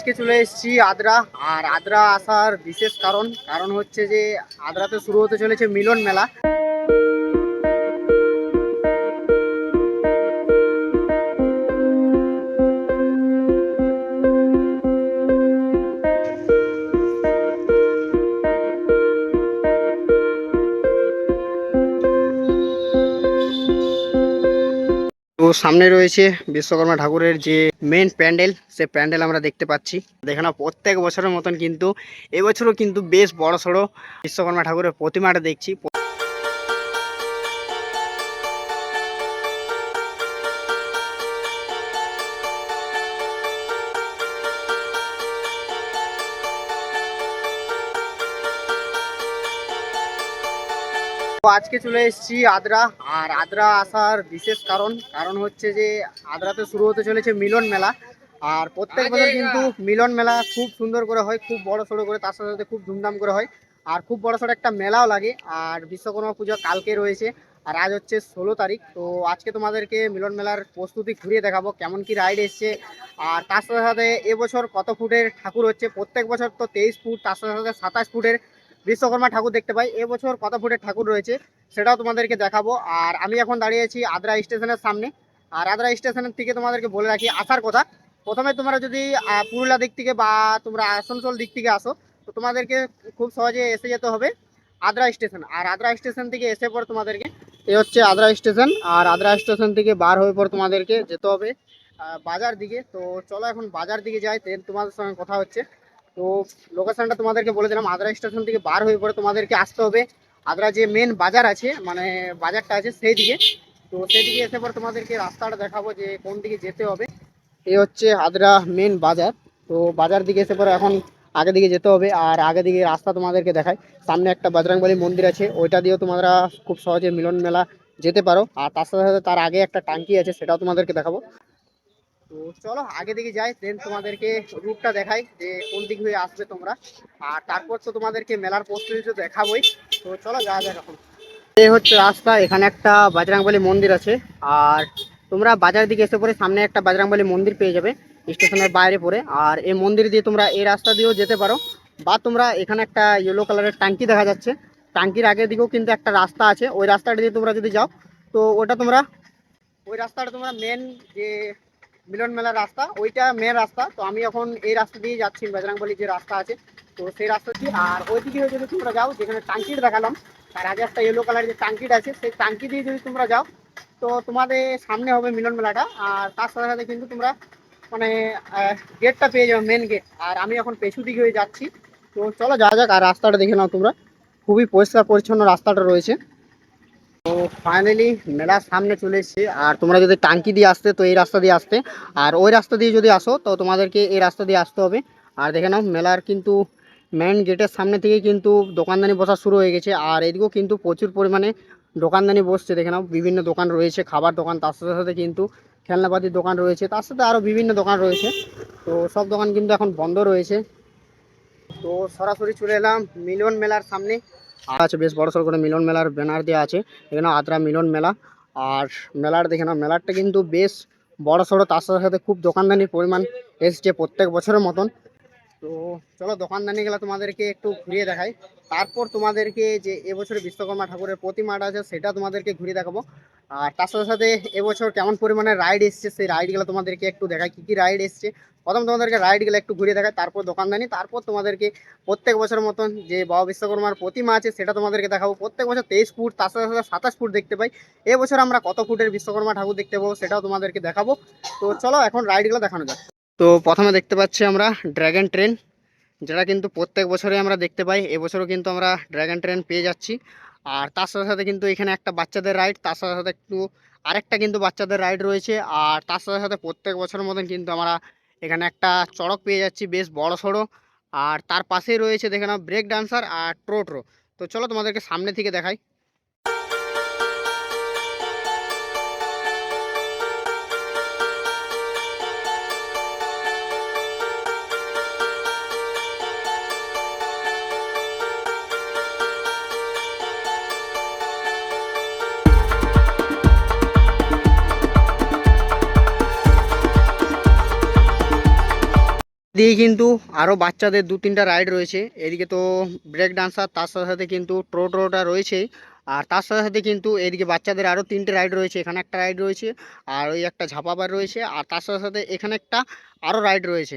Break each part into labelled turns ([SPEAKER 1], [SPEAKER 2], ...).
[SPEAKER 1] আজকে চলে এসেছি আদ্রা। আর আদ্রা আসার বিশেষ কারণ কারণ হচ্ছে যে আদ্রাতে শুরু হতে চলেছে মিলন মেলা। সামনে রয়েছে বিশ্বকর্মা ঠাকুরের যে মেন প্যান্ডেল, সে প্যান্ডেল আমরা দেখতে পাচ্ছি। দেখে না প্রত্যেক বছরের মতন কিন্তু, এবছরও কিন্তু বেশ বড় সড়ো বিশ্বকর্মা ঠাকুরের প্রতিমাটা দেখছি। আজকে চলে এসেছি আদ্রা। আর আদ্রা আসার বিশেষ কারণ কারণ হচ্ছে যে আদ্রাতে শুরু হতে চলেছে মিলন মেলা। আর প্রত্যেক বছর কিন্তু মিলন মেলা খুব সুন্দর করে হয় খুব বড় সড়ো করে তার সাথে সাথে খুব ধুমধাম করে হয়। আর খুব বড় সড়ো একটা মেলাও লাগে। আর বিশ্বকর্মা পুজো কালকে রয়েছে। আর আজ হচ্ছে ষোলো তারিখ। তো আজকে তোমাদেরকে মিলন মেলার প্রস্তুতি ঘুরিয়ে দেখাবো কেমন কি রাইড এসছে। আর তার সাথে সাথে এবছর কত ফুটের ঠাকুর হচ্ছে? প্রত্যেক বছর তো তেইশ ফুট তার সাথে সাথে সাতাশ ফুটের বিশ্বকর্মা ঠাকুর দেখতে পাই। এবছর কত ফুটের ঠাকুর রয়েছে সেটাও তোমাদেরকে দেখাবো। আর আমি এখন দাঁড়িয়ে আছি আদ্রা স্টেশনের সামনে। আর আদ্রা স্টেশনের থেকে তোমাদেরকে বলে রাখি আসার কথা। প্রথমে তোমরা যদি পুরুলিয়া দিক থেকে বা তোমরা আসানসোল দিক থেকে আসো, তো তোমাদেরকে খুব সহজে এসে যেতে হবে আদ্রা স্টেশন। আর আদ্রা স্টেশন থেকে এসে পর তোমাদেরকে, এ হচ্ছে আদ্রা স্টেশন। আর আদ্রা স্টেশন থেকে বার হয়ে পর তোমাদেরকে যেতে হবে বাজার দিকে। তো চলো এখন বাজার দিকে যাই তোমাদের সঙ্গে কথা হচ্ছে। তো লোকেশনটা তোমাদেরকে বলে দিলাম। আদ্রা স্টেশন থেকে বার হয়ে পরে তোমাদেরকে আসতে হবে। আদ্রা যে মেন বাজার আছে মানে বাজারটা আছে সেই দিকে তো সেই দিকে এসে পর তোমাদেরকে রাস্তাটা দেখাবো যে কোন দিকে যেতে হবে। এই হচ্ছে আদ্রা মেন বাজার। তো বাজার দিকে এসে পরে এখন আগে দিকে যেতে হবে। আর আগে দিকে রাস্তা তোমাদেরকে দেখায় সামনে একটা বজরংবলী মন্দির আছে। ওইটা দিয়েও তোমরা খুব সহজে মিলন মেলা যেতে পারো। আর তার সাথে সাথে তার আগে একটা টাঙ্কি আছে, সেটাও তোমাদেরকে দেখাবো। তো চলো, আগে দিকে যাই দেন তোমাদেরকে রুটটা দেখাই যে কোন দিক হয়ে আসবে তোমরা। আর তারপর তো তোমাদেরকে মেলার প্রস্তুতি তো দেখাবোই। তো চলো, যাওয়া যাক এখন। এই হচ্ছে রাস্তা, এখানে একটা বাজরাংবলী মন্দির আছে। আর তোমরা বাজার দিকে এসে পরে সামনে একটা বাজরাংবলী মন্দির পেয়ে যাবে, স্টেশনের বাইরে পড়ে আর এই মন্দির দিয়ে তোমরা এই রাস্তা দিয়েও যেতে পারো। বা তোমরা এখানে একটা ইয়েলো কালারের ট্যাঙ্কি দেখা যাচ্ছে। ট্যাঙ্কির আগের দিকেও কিন্তু একটা রাস্তা আছে। ওই রাস্তাটা দিয়ে তোমরা যদি যাও, তো ওটা তোমরা, ওই রাস্তাটা তোমরা মেন যে মিলন মেলার রাস্তা, ওইটা মেন রাস্তা। তো আমি এখন এই রাস্তা দিয়ে যাচ্ছি বজরাংবলী যে রাস্তা আছে। তো সেই রাস্তা দিয়ে আর ওই দিকে যদি তোমরা যাও, যেখানে টাঙ্কিটা দেখালাম, তার আগে একটা ইয়েলো কালার যে টাঙ্কিটা আছে, সেই টাঙ্কি দিয়ে যদি তোমরা যাও, তো তোমাদের সামনে হবে মিলন মেলাটা। আর তার সাথে সাথে কিন্তু তোমরা মানে গেটটা পেয়ে যাবে মেন গেট আর আমি এখন পেছু দিকে হয়ে যাচ্ছি। তো চলো যাওয়া যাক, আর রাস্তাটা দেখে নাও তোমরা। খুবই পরিষ্কার পরিচ্ছন্ন রাস্তাটা রয়েছে। তো ফাইনালি মেলার সামনে চলে এসেছি। আর তোমরা যদি টাঙ্কি দিয়ে আসতে, তো এই রাস্তা দিয়ে আসতে। আর ওই রাস্তা দিয়ে যদি আসো, তো তোমাদেরকে এই রাস্তা দিয়ে আসতে হবে। আর দেখে নাও, মেলার কিন্তু মেন গেটের সামনে থেকে কিন্তু দোকানদানি বসা শুরু হয়ে গেছে। আর এদিকেও কিন্তু প্রচুর পরিমাণে দোকানদানি বসছে। দেখে নাও, বিভিন্ন দোকান রয়েছে, খাবার দোকান, তার সাথে সাথে কিন্তু খেলনাপাতির দোকান রয়েছে, তার সাথে আরও বিভিন্ন দোকান রয়েছে। তো সব দোকান কিন্তু এখন বন্ধ রয়েছে। তো সরাসরি চলে এলাম মিলন মেলার সামনে। আছে বেশ বড় সড় করে মিলন মেলার ব্যানার দেওয়া আছে, এখানে আদ্রা মিলন মেলা। আর মেলার দেখে না মেলারটা কিন্তু বেশ বড় সড়ো তার সাথে সাথে খুব দোকানদানির পরিমাণ এসছে প্রত্যেক বছরের মতন। তো চলো দোকানদানি গেলে তোমাদেরকে একটু ঘুরিয়ে দেখাই। তারপর তোমাদেরকে যে এবছরে বিশ্বকর্মা ঠাকুরের প্রতিমাটা আছে, সেটা তোমাদেরকে ঘুরিয়ে দেখাবো। আর তার সাথে সাথে এবছর কেমন পরিমাণে রাইড এসছে, সেই রাইডগুলো তোমাদেরকে একটু দেখায় কী কী রাইড এসছে। প্রথম তোমাদেরকে রাইডগুলো একটু ঘুরিয়ে দেখায় তারপর দোকানদানি তারপর তোমাদেরকে প্রত্যেক বছরের মতন যে বাবা বিশ্বকর্মার প্রতিমা আছে, সেটা তোমাদেরকে দেখাবো। প্রত্যেক বছর তেইশ ফুট, তার সাথে সাথে সাতাশ ফুট দেখতে পাই। এবছর আমরা কত ফুটের বিশ্বকর্মা ঠাকুর দেখতে পাবো, সেটাও তোমাদেরকে দেখাবো। তো চলো, এখন রাইডগুলো দেখানো যাক। তো প্রথমে দেখতে পাচ্ছি আমরা ড্র্যাগন ট্রেন যেটা কিন্তু প্রত্যেক বছরে আমরা দেখতে পাই। এবছরও কিন্তু আমরা ড্র্যাগন ট্রেন পেয়ে যাচ্ছি। আর তার সাথে সাথে কিন্তু এখানে একটা বাচ্চাদের রাইড তার সাথে সাথে একটু আরেকটা কিন্তু বাচ্চাদের রাইড রয়েছে। আর তার সাথে সাথে প্রত্যেক বছরের মতন কিন্তু আমরা এখানে একটা চড়ক পেয়ে যাচ্ছি বেশ বড় সড়ো। আর তার পাশেই রয়েছে দেখে নাও ব্রেক ডান্সার আর ট্রোট্রো তো চলো তোমাদেরকে সামনে থেকে দেখাই। দিয়ে কিন্তু আরও বাচ্চাদের দু তিনটা রাইড রয়েছে। এদিকে তো ব্রেক ডান্সার তার সাথে সাথে কিন্তু ট্রো ট্রোটা রয়েছেই আর তার সাথে সাথে কিন্তু এদিকে বাচ্চাদের আরও তিনটে রাইড রয়েছে। এখানে একটা রাইড রয়েছে আর ওই একটা ঝাপাবার রয়েছে। আর তার সাথে সাথে এখানে একটা আরও রাইড রয়েছে।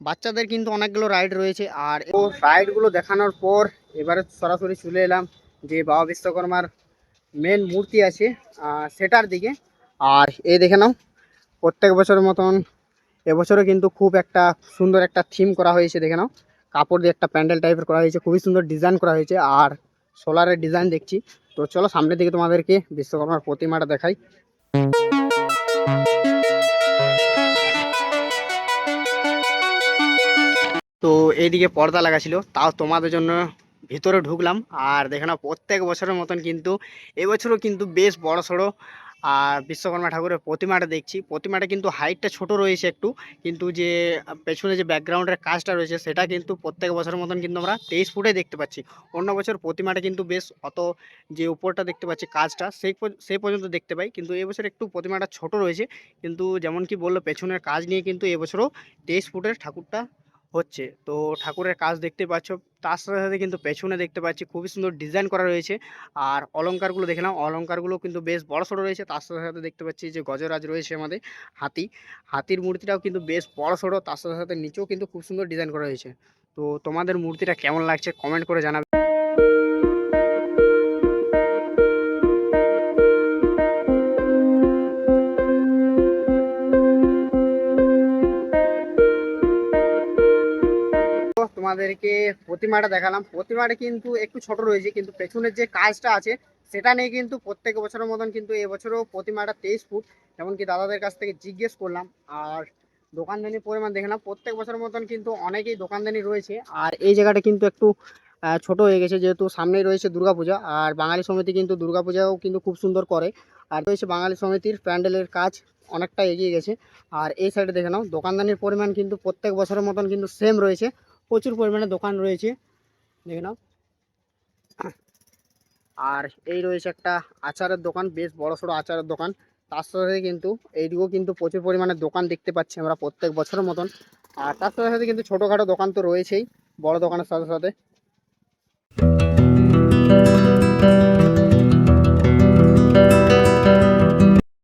[SPEAKER 1] বাচ্চাদের কিন্তু অনেকগুলো রাইড রয়েছে। আর ও রাইডগুলো দেখানোর পর এবারে সরাসরি চলে এলাম যে বাবা বিশ্বকর্মার মেন মূর্তি আছে সেটার দিকে। আর এই দেখে নাও, প্রত্যেক বছরের মতন এবছরও কিন্তু খুব একটা সুন্দর একটা থিম করা হয়েছে, দেখে নাও। কাপড় দিয়ে একটা প্যান্ডেল টাইপের করা হয়েছে, খুবই সুন্দর ডিজাইন করা হয়েছে, আর সোলারের ডিজাইন দেখছি। তো চলো সামনের দিকে তোমাদেরকে বিশ্বকর্মার প্রতিমাটা দেখাই। তো এইদিকে পর্দা লাগা ছিল, তাও তোমাদের জন্য ভিতরে ঢুকলাম। আর দেখে নাও, প্রত্যেক বছরের মতন কিন্তু, এবছরও কিন্তু বেশ বড় সড়ো আর বিশ্বকর্মা ঠাকুরের প্রতিমাটা দেখছি। প্রতিমাটা কিন্তু হাইটটা ছোট রয়েছে একটু, কিন্তু যে, পেছনে যে ব্যাকগ্রাউন্ডের কাজটা রয়েছে, সেটা কিন্তু প্রত্যেক বছরের মতন কিন্তু আমরা তেইশ ফুটে দেখতে পাচ্ছি। অন্য বছর প্রতিমাটা কিন্তু বেশ অত যে উপরটা দেখতে পাচ্ছি কাজটা, সেই সেই পর্যন্ত দেখতে পাই। কিন্তু এবছর একটু প্রতিমাটা ছোট রয়েছে, কিন্তু যেমন কি বলল, পেছনের কাজ নিয়ে কিন্তু এবছরও তেইশ ফুটের ঠাকুরটা হচ্ছে। তো ঠাকুরের কাজ দেখতে পাচ্ছ, তার সাথে সাথে কিন্তু পেছনে দেখতে পাচ্ছি খুবই সুন্দর ডিজাইন করা রয়েছে। আর অলংকারগুলো দেখে নাও, অলংকারগুলো কিন্তু বেশ বড় সড়ো রয়েছে। তার সাথে সাথে দেখতে পাচ্ছি যে গজরাজ রয়েছে আমাদের হাতি। হাতির মূর্তিটাও কিন্তু বেশ বড় সড়ো, তার সাথে সাথে নিচেও কিন্তু খুব সুন্দর ডিজাইন করা রয়েছে তো তোমাদের মূর্তিটা কেমন লাগছে কমেন্ট করে জানাবে। তো তোমাদেরকে প্রতিমাটা দেখালাম। প্রতিমাটা কিন্তু একটু ছোট রয়েছে, কিন্তু পেছনের যে কাজটা আছে, সেটা নিয়ে কিন্তু প্রত্যেক বছরের মতন কিন্তু এবছরও প্রতিমাটা তেইশ ফুট। এমনকি দাদাদের কাছ থেকে জিজ্ঞেস করলাম, আর দোকানদানির পরিমাণ দেখলাম, প্রত্যেক বছরের মতন কিন্তু অনেকেই দোকানদানি রয়েছে। আর এই জায়গাটা কিন্তু একটু ছোট হয়ে গেছে, যেহেতু সামনেই রয়েছে দুর্গাপূজা, আর বাঙালি সমিতি কিন্তু দুর্গাপূজাও কিন্তু খুব সুন্দর করে। আর রয়েছে বাঙালি সমিতির প্যান্ডেলের কাজ অনেকটা এগিয়ে গেছে। আর এই সাইডে দেখে নাও, দোকানদানির পরিমাণ কিন্তু প্রত্যেক বছরের মতন কিন্তু সেম রয়েছে। প্রচুর পরিমাণে দোকান রয়েছে। দেখে নাও। আর এই রয়েছে একটা আচারের দোকান, বেশ বড় সড়ো আচারের দোকান। তার সাথে কিন্তু এইদিকেও কিন্তু প্রচুর পরিমাণে দোকান দেখতে পাচ্ছি আমরা প্রত্যেক বছরের মতন। আর তার সাথে সাথে কিন্তু ছোটোখাটো দোকান তো রয়েছেই, বড় দোকানের সাথে সাথে।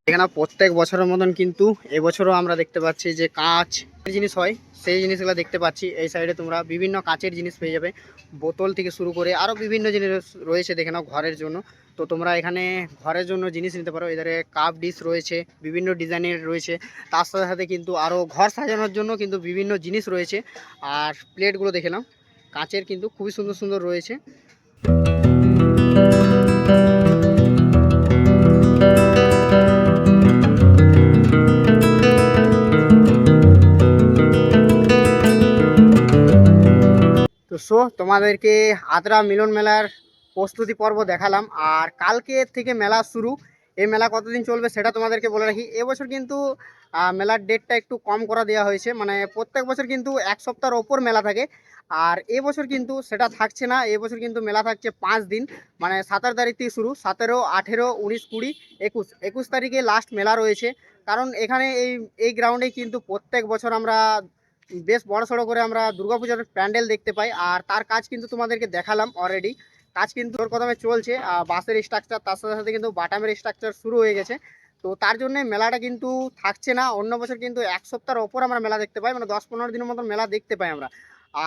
[SPEAKER 1] এখানে প্রত্যেক বছরের মতন কিন্তু এবছরও আমরা দেখতে পাচ্ছি যে কাঁচ জিনিস হয়। সেই জিনিসগুলো দেখতে পাচ্ছি। এই সাইডে তোমরা বিভিন্ন কাঁচের জিনিস পেয়ে যাবে। বোতল থেকে শুরু করে আরও বিভিন্ন জিনিস রয়েছে দেখে নাও ঘরের জন্য। তো তোমরা এখানে ঘরের জন্য জিনিস নিতে পারো। এধারে কাপ ডিশ রয়েছে, বিভিন্ন ডিজাইনের রয়েছে। তার সাথে সাথে কিন্তু আরও ঘর সাজানোর জন্য কিন্তু বিভিন্ন জিনিস রয়েছে। আর প্লেটগুলো দেখে নাও। কাঁচের কিন্তু খুবই সুন্দর সুন্দর রয়েছে। সো তোমাদেরকে আদ্রা মিলন মেলার প্রস্তুতি পর্ব দেখালাম। আর কালকে থেকে মেলা শুরু। এই মেলা কতদিন চলবে সেটা তোমাদেরকে বলে রাখি। এবছর কিন্তু মেলার ডেটটা একটু কম করা দেওয়া হয়েছে। মানে প্রত্যেক বছর কিন্তু এক সপ্তাহের ওপর মেলা থাকে। আর এবছর কিন্তু সেটা থাকছে না। এবছর কিন্তু মেলা থাকছে পাঁচ দিন। মানে সাতেরো তারিখ থেকে শুরু। সতেরো, আঠেরো, উনিশ, কুড়ি, একুশ। একুশ তারিখে লাস্ট মেলা রয়েছে। কারণ এখানে এই এই গ্রাউন্ডে কিন্তু প্রত্যেক বছর আমরা বেশ বড় সড়ো করে আমরা দুর্গাপূজার প্যান্ডেল দেখতে পাই, আর তার কাজ কিন্তু তোমাদেরকে দেখালাম অলরেডি কাজ কিন্তু ওর কদমে চলছে বাঁশের স্ট্রাকচার তার সাথে সাথে কিন্তু বাটামের স্ট্রাকচার শুরু হয়ে গেছে। তো তার জন্য মেলাটা কিন্তু থাকছে না, অন্য বছর কিন্তু এক সপ্তাহের ওপর আমরা মেলা দেখতে পাই মানে দশ পনেরো দিনের মতো মেলা দেখতে পাই আমরা।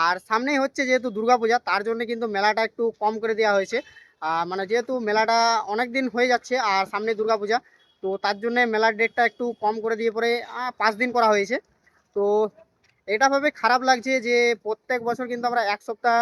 [SPEAKER 1] আর সামনেই হচ্ছে যেহেতু দুর্গাপূজা, তার জন্য কিন্তু মেলাটা একটু কম করে দেওয়া হয়েছে। মানে যেহেতু মেলাটা অনেক দিন হয়ে যাচ্ছে, আর সামনে দুর্গাপূজা, তো তার জন্য মেলার ডেটটা একটু কম করে দিয়ে পরে পাঁচ দিন করা হয়েছে। তো এটা ভেবে খারাপ লাগছে যে প্রত্যেক বছর কিন্তু আমরা এক সপ্তাহ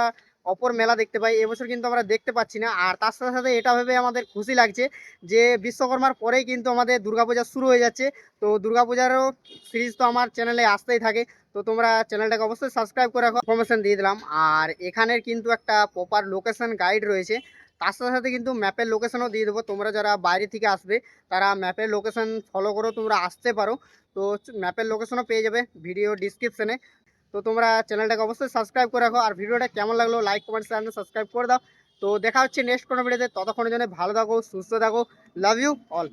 [SPEAKER 1] অপর মেলা দেখতে পাই। এবছর কিন্তু আমরা দেখতে পাচ্ছি না। আর তার সাথে সাথে এটা ভেবে আমাদের খুশি লাগছে যে বিশ্বকর্মার পরেই কিন্তু আমাদের দুর্গাপূজা শুরু হয়ে যাচ্ছে। তো দুর্গাপূজারও সিরিজ তো আমার চ্যানেলে আসতেই থাকে। তো তোমরা চ্যানেলটাকে অবশ্যই সাবস্ক্রাইব করে রাখো। ইনফরমেশন দিয়ে দিলাম। আর এখানের কিন্তু একটা প্রপার লোকেশন গাইড রয়েছে। তার সাথে সাথে কিন্তু ম্যাপের লোকেশনও দিয়ে দেবো। তোমরা যারা বাইরে থেকে আসবে, তারা ম্যাপের লোকেশন ফলো করেও তোমরা আসতে পারো। তো ম্যাপের লোকেশনও পেয়ে যাবে ভিডিও ডিসক্রিপশনে তো তোমরা চ্যানেলটাকে অবশ্যই সাবস্ক্রাইব করে রাখো। আর ভিডিওটা কেমন লাগল লাইক কমেন্ট চ্যানেল সাবস্ক্রাইব করে দাও। তো দেখা হচ্ছে নেক্সট কোনো ভিডিওতে ততক্ষণের জন্য ভালো থাকো, সুস্থ থাকো। Love you all